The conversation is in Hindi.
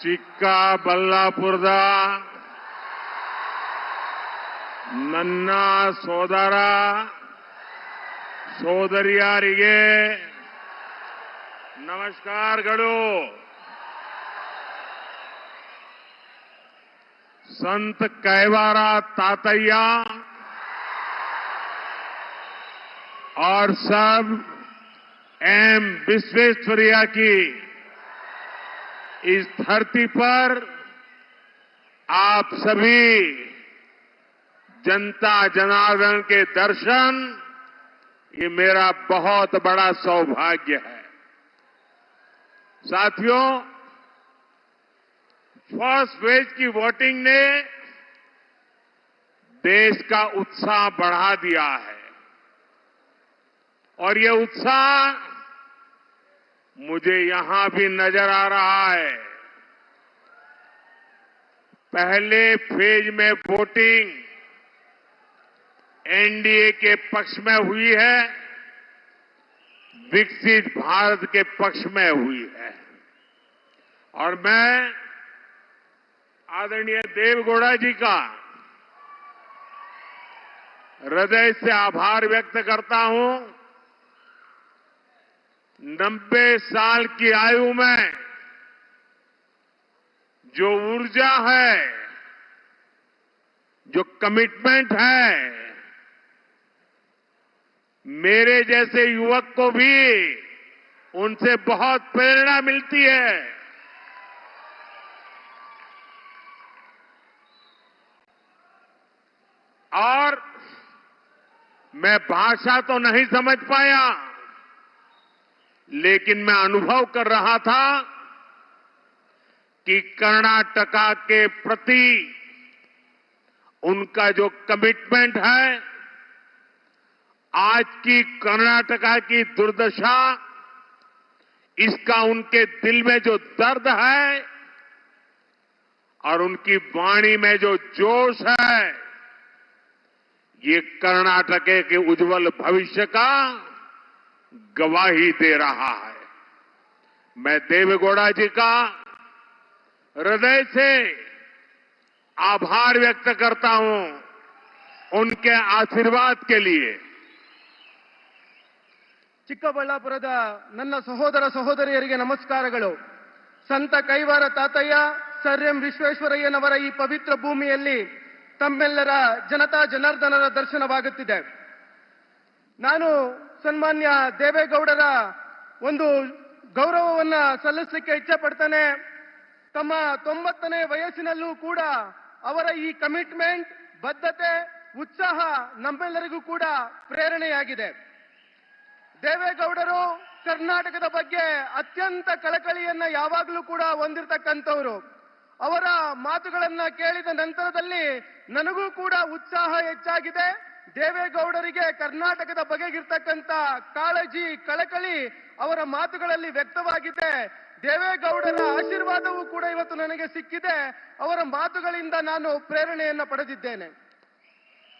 ಚಿಕ್ಕಬಳ್ಳಾಪುರದ ನನ್ನ ಸೋದರ ಸೋದರಿಯರಿಗೆ ನಮಸ್ಕಾರಗಳು संत कैवारा तातैया और सब एम विश्वेश्वरिया की इस धरती पर आप सभी जनता जनार्दन के दर्शन, ये मेरा बहुत बड़ा सौभाग्य है। साथियों फ़र्स्ट फ़ेज़ की वोटिंग ने देश का उत्साह बढ़ा दिया है। और ये उत्साह मुझे यहाँ भी नज़र आ रहा है। पहले फ़ेज़ में वोटिंग एनडीए के पक्ष में हुई है, विकसित भारत के पक्ष में हुई है। और मैं आदरणीय देवगौड़ा जी का हृदय से आभार व्यक्त करता हूँ नब्बे साल की आयु में जो ऊर्जा है, जो कमिटमेंट है, मेरे जैसे युवक को भी उनसे बहुत प्रेरणा मिलती है। और मैं भाषा तो नहीं समझ पाया। लेकिन मैं अनुभव कर रहा था कि कर्नाटका के प्रति उनका जो कमिटमेंट है, आज की कर्नाटका की दुर्दशा, इसका उनके दिल में जो दर्द है और उनकी वाणी में जो जोश है, ये कर्नाटक के उज्जवल भविष्य का गवाही दे रहा है मैं देवेगौड़ा जी का हृदय से आभार व्यक्त करता हूं उनके आशीर्वाद के लिए ಚಿಕ್ಕಬಳ್ಳಾಪುರದ ನನ್ನ ಸಹೋದರ ಸಹೋದರಿಯರಿಗೆ ನಮಸ್ಕಾರಗಳು ಸಂತ ಕೈವಾರ ತಾತಯ್ಯ ಸರ್ ಎಂ ವಿಶ್ವೇಶ್ವರಯ್ಯನವರ ಈ ಪವಿತ್ರ ಭೂಮಿಯಲ್ಲಿ ತಮ್ಮೆಲ್ಲರ ಜನತಾ ಜನಾರ್ದನರ ದರ್ಶನವಾಗುತ್ತಿದೆ ನಾನು ಸನ್ಮಾನ್ಯ ದೇವೇಗೌಡರ ಒಂದು ಗೌರವವನ್ನ ಸಲ್ಲಿಸಲಿಕ್ಕೆ ಇಚ್ಛೆ ಪಡ್ತಾನೆ ತಮ್ಮ ತೊಂಬತ್ತನೇ ವಯಸ್ಸಿನಲ್ಲೂ ಕೂಡ ಅವರ ಈ ಕಮಿಟ್ಮೆಂಟ್ ಬದ್ಧತೆ, ಉತ್ಸಾಹ ನಮ್ಮೆಲ್ಲರಿಗೂ ಕೂಡ ಪ್ರೇರಣೆಯಾಗಿದೆ. ದೇವೇಗೌಡರು ಕರ್ನಾಟಕದ ಬಗ್ಗೆ ಅತ್ಯಂತ ಕಳಕಳಿಯನ್ನ ಯಾವಾಗಲೂ ಕೂಡ ಹೊಂದಿರತಕ್ಕಂಥವರು. ಅವರ ಮಾತುಗಳನ್ನ ಕೇಳಿದ ನಂತರದಲ್ಲಿ ನನಗೂ ಕೂಡ ಉತ್ಸಾಹ ಹೆಚ್ಚಾಗಿದೆ. ದೇವೇಗೌಡರಿಗೆ ಕರ್ನಾಟಕದ ಬಗೆಗಿರ್ತಕ್ಕಂಥ ಕಾಳಜಿ, ಕಳಕಳಿ ಅವರ ಮಾತುಗಳಲ್ಲಿ ವ್ಯಕ್ತವಾಗಿದೆ. ದೇವೇಗೌಡರ ಆಶೀರ್ವಾದವೂ ಕೂಡ ಇವತ್ತು ನನಗೆ ಸಿಕ್ಕಿದೆ. ಅವರ ಮಾತುಗಳಿಂದ ನಾನು ಪ್ರೇರಣೆಯನ್ನ ಪಡೆದಿದ್ದೇನೆ.